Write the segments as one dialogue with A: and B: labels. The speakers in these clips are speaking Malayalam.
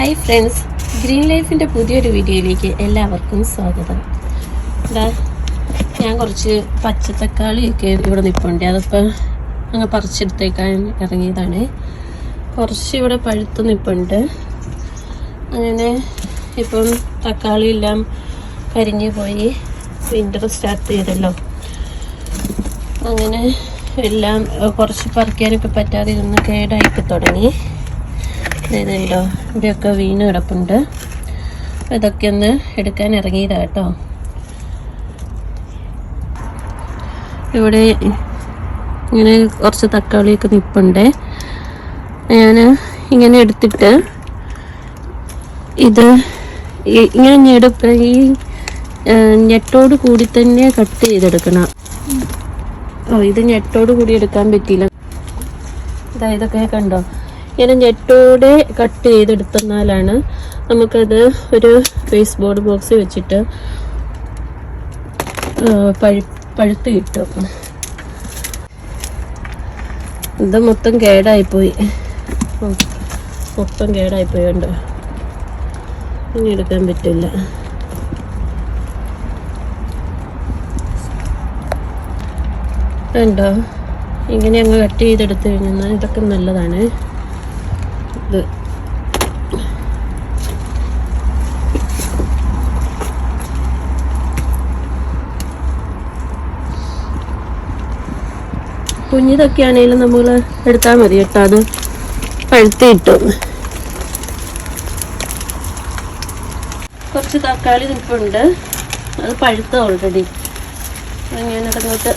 A: ഹായ് ഫ്രണ്ട്സ് ഗ്രീൻ ലൈഫിന്റെ പുതിയൊരു വീഡിയോയിലേക്ക് എല്ലാവർക്കും സ്വാഗതം. ഇതാ ഞാൻ കുറച്ച് പച്ചത്തക്കാളിയൊക്കെ ഇവിടെ നിൽപ്പുണ്ട് അതിപ്പോൾ അങ്ങ് പറിച്ചെടുത്തേക്കാൻ ഇറങ്ങിയതാണ്. കുറച്ച് ഇവിടെ പഴുത്ത് നിൽപ്പുണ്ട് അങ്ങനെ ഇപ്പം തക്കാളി എല്ലാം കരിഞ്ഞു പോയി. വിന്റർ സ്റ്റാർട്ട് ചെയ്തല്ലോ. അങ്ങനെ എല്ലാം കുറച്ച് പറിക്കാനൊക്കെ പറ്റാതെ ഇരുന്ന് കേടായിട്ട് തുടങ്ങി. ഇതുണ്ടോ ഇവിടെയൊക്കെ വീണ് കിടപ്പുണ്ട്. ഇതൊക്കെ ഒന്ന് എടുക്കാൻ ഇറങ്ങിയതാ കേട്ടോ. ഇവിടെ ഇങ്ങനെ കുറച്ച് തക്കാളിയൊക്കെ നിൽപ്പുണ്ട് ഞാൻ ഇങ്ങനെ എടുത്തിട്ട് ഇത് ഇങ്ങനെ ഞെടുപ്പ് ഈ ഞെട്ടോട് കൂടി തന്നെ കട്ട് ചെയ്തെടുക്കണം. ഓ ഇത് ഞെട്ടോട് കൂടി എടുക്കാൻ പറ്റിയില്ല. ഇതാ ഇതൊക്കെ കണ്ടോ? ഇങ്ങനെ ഞെട്ടോടെ കട്ട് ചെയ്തെടുത്തെന്നാലാണ് നമുക്കത് ഒരു ഫേസ് ബോർഡ് ബോക്സ് വെച്ചിട്ട് പഴു പഴുത്ത് കിട്ടും. ഇത് മൊത്തം കേടായിപ്പോയി. മൊത്തം കേടായിപ്പോയി കണ്ടോ? ഇനി എടുക്കാൻ പറ്റില്ല. കണ്ടോ? ഇങ്ങനെ അങ്ങ് കട്ട് ചെയ്തെടുത്ത് കഴിഞ്ഞാൽ ഇതൊക്കെ നല്ലതാണ്. ഇത്. കുഞ്ഞിതൊക്കെ ആണെങ്കിലും നമ്മൾ എടുത്താൽ മതി കേട്ടോ. അത് പഴുത്ത് കിട്ടും കുറച്ച് തക്കാളി നിൽപ്പുണ്ട് അത് പഴുത്ത ഓൾറെഡി ഞാനതങ്ങോട്ട്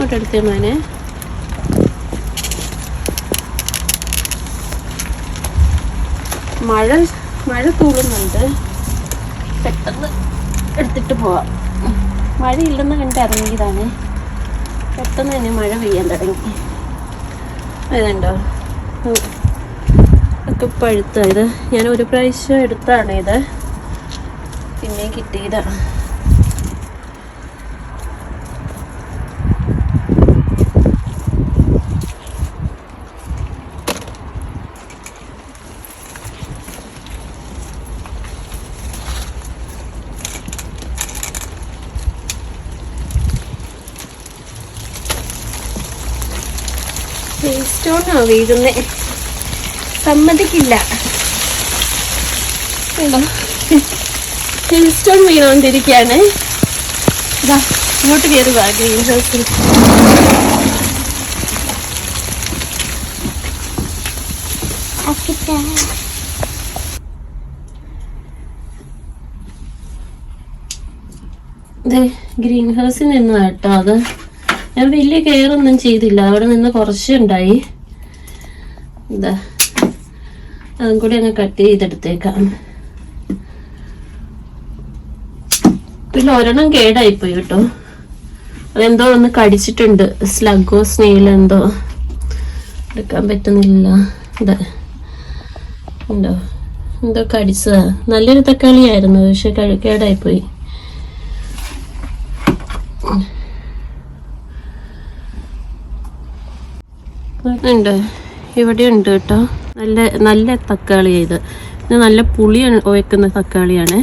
A: അരച്ചെടുക്കട്ടെ അങ്ങോട്ടെടുത്തേ മോനെ. മഴ മഴ തൂളുന്നുണ്ട് പെട്ടെന്ന് എടുത്തിട്ട് പോവാം. മഴയില്ലെന്ന് കണ്ട് ഇറങ്ങിയതാണ്. പെട്ടെന്ന് തന്നെ മഴ പെയ്യാൻ തുടങ്ങി. അതുണ്ടോ ഒക്കെ പഴുത്ത ഇത് ഞാൻ ഒരു പ്രാവശ്യം എടുത്താണ് ഇത്. പിന്നെ കിട്ടിയതാ സ്റ്റോണോ വീഴുന്നേ സമ്മതിക്കില്ല. ഹിൽ സ്റ്റോൺ വീണുകൊണ്ടിരിക്കുകയാണ് ഇതാ ഇങ്ങോട്ട് കയറി വാ ഗ്രീൻ ഹൗസിൽ ഗ്രീൻ ഹൗസിൽ നിന്ന് കേട്ടോ അത്. ഞാൻ വലിയ കെയർ ഒന്നും ചെയ്തില്ല. അവിടെ നിന്ന് കുറച്ചുണ്ടായി ഇതാ അതും കൂടി അങ്ങ് കട്ട് ചെയ്തെടുത്തേക്കാം. പിന്നെ ഒരെണ്ണം കേടായിപ്പോയി കേട്ടോ. അതെന്തോ ഒന്ന് കടിച്ചിട്ടുണ്ട്. സ്ലഗോ സ്നെയിൽ എന്തോ. എടുക്കാൻ പറ്റുന്നില്ല. ഇതാ എന്തോ കടിച്ചതാ. നല്ലൊരു തക്കാളിയായിരുന്നു പക്ഷെ കേടായിപ്പോയി ഉണ്ട്. ഇവിടെ ഉണ്ട് കേട്ടോ. നല്ല നല്ല തക്കാളി ഇത്. ഇത് നല്ല പുളി വെക്കുന്ന തക്കാളിയാണ്.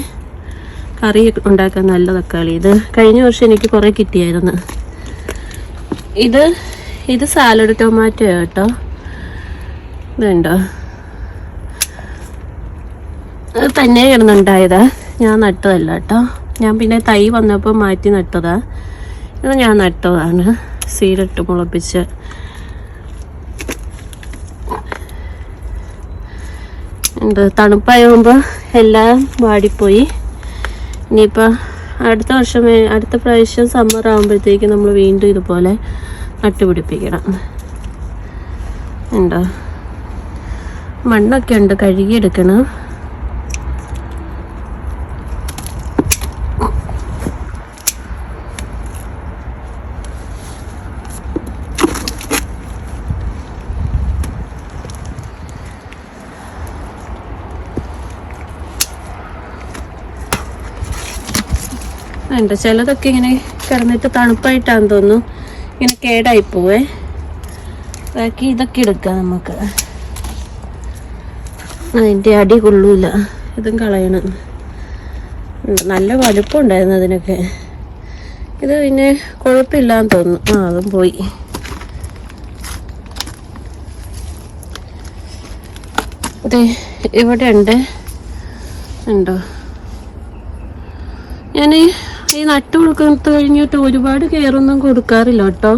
A: കറി ഉണ്ടാക്കാൻ നല്ല തക്കാളി ഇത്. കഴിഞ്ഞ വർഷം എനിക്ക് കുറേ കിട്ടിയായിരുന്നു. ഇത് ഇത് സാലഡ് ടൊമാറ്റോ കേട്ടോ. ഇതുണ്ടോ അത് തന്നെ കിടന്നുണ്ടായതാ. ഞാൻ നട്ടതല്ല കേട്ടോ. ഞാൻ പിന്നെ തൈ വന്നപ്പോൾ മാറ്റി നട്ടതാ. ഇത് ഞാൻ നട്ടതാണ്. സീഡിട്ട് മുളപ്പിച്ച്. ഉണ്ട് തണുപ്പാകുമ്പോൾ എല്ലാം വാടിപ്പോയി. ഇനിയിപ്പോൾ അടുത്ത വർഷം അടുത്ത പ്രാവശ്യം സമ്മർ ആകുമ്പോഴത്തേക്ക് നമ്മൾ വീണ്ടും ഇതുപോലെ നട്ടുപിടിപ്പിക്കണം. ഉണ്ടോ മണ്ണൊക്കെ ഉണ്ട് കഴുകിയെടുക്കണം. ഉണ്ട് ചിലതൊക്കെ ഇങ്ങനെ കിടന്നിട്ട് തണുപ്പായിട്ടാന്ന് തോന്നുന്നു. ഇങ്ങനെ കേടായി പോവേ. ബാക്കി ഇതൊക്കെ എടുക്കാം നമുക്ക്. അതിന്റെ അടി കൊള്ളൂല. ഇതും കളയണം. നല്ല വലുപ്പം ഉണ്ടായിരുന്നു അതിനൊക്കെ. ഇത് പിന്നെ കുഴപ്പമില്ലാന്ന് തോന്നുന്നു. ആ അതും പോയി. അതെ ഇവിടെ ഉണ്ട് ഉണ്ടോ ഞാൻ ഈ നട്ടു കൊടുക്കുന്നത് കഴിഞ്ഞിട്ട് ഒരുപാട് കെയറൊന്നും കൊടുക്കാറില്ല കേട്ടോ.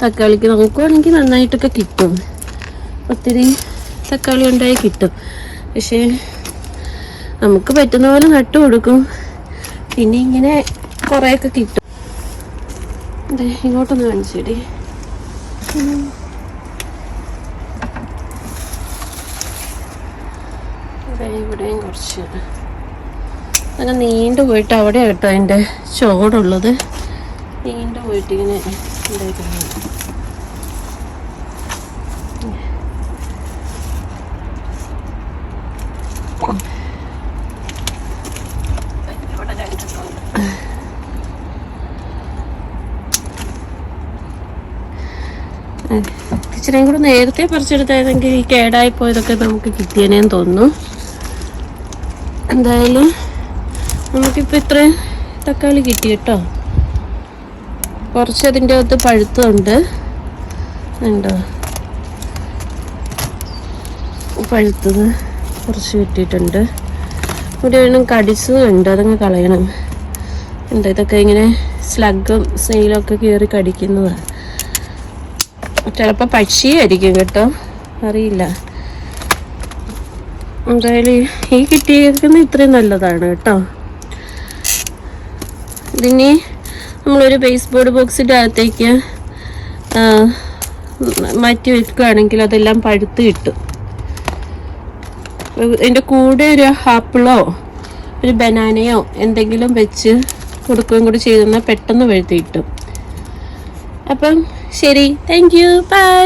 A: തക്കാളിക്ക് നമുക്ക് വേണമെങ്കിൽ നന്നായിട്ടൊക്കെ കിട്ടും. ഒത്തിരി തക്കാളി ഉണ്ടായി കിട്ടും. പക്ഷേ നമുക്ക് പറ്റുന്ന പോലെ നട്ടു കൊടുക്കും. പിന്നെ ഇങ്ങനെ കുറേയൊക്കെ കിട്ടും. അതെ ഇങ്ങോട്ടൊന്ന് കാണിച്ചേടി. ഇവിടെയും കുറച്ച്. അങ്ങനെ നീണ്ടു പോയിട്ട് അവിടെ കേട്ടോ അതിന്റെ ചോടുള്ളത്. നീണ്ടു പോയിട്ട് ഇങ്ങനെ ഉണ്ടായിട്ടുണ്ട് ഇച്ചിരിയും കൂടെ നേരത്തെ പറിച്ചെടുത്തായിരുന്നെങ്കിൽ ഈ കേടായി പോയതൊക്കെ നമുക്ക് കിട്ടിയനേന്ന് തോന്നുന്നു. എന്തായാലും നമുക്കിപ്പോൾ ഇത്രയും തക്കാളി കിട്ടി കേട്ടോ. കുറച്ച് അതിന്റെ അകത്ത് പഴുത്തുണ്ട് ഉണ്ടോ പഴുത്തത് കുറച്ച് കിട്ടിയിട്ടുണ്ട്. ഇവിടെ വേണം കടിച്ചതുണ്ട് അതങ്ങ് കളയണം. ഉണ്ട് ഇതൊക്കെ ഇങ്ങനെ സ്ലഗും സെയിലൊക്കെ കയറി കടിക്കുന്നതാണ് ചിലപ്പോൾ പക്ഷിയായിരിക്കും കേട്ടോ. അറിയില്ല. എന്തായാലും ഈ കിട്ടിയിരിക്കുന്നത് ഇത്രയും നല്ലതാണ് കേട്ടോ. ഇതിനി നമ്മളൊരു ബേസ് ബോർഡ് ബോക്സിന്റെ അകത്തേക്ക് മാറ്റി വെക്കുകയാണെങ്കിൽ അതെല്ലാം പഴുത്ത് കിട്ടും. എന്റെ കൂടെ ഒരു ആപ്പിളോ ഒരു ബനാനയോ എന്തെങ്കിലും വെച്ച് കൊടുക്കുകയും കൂടി ചെയ്തെന്നാൽ പെട്ടെന്ന് പഴുത്ത് കിട്ടും. അപ്പം ശരി താങ്ക് യു ബൈ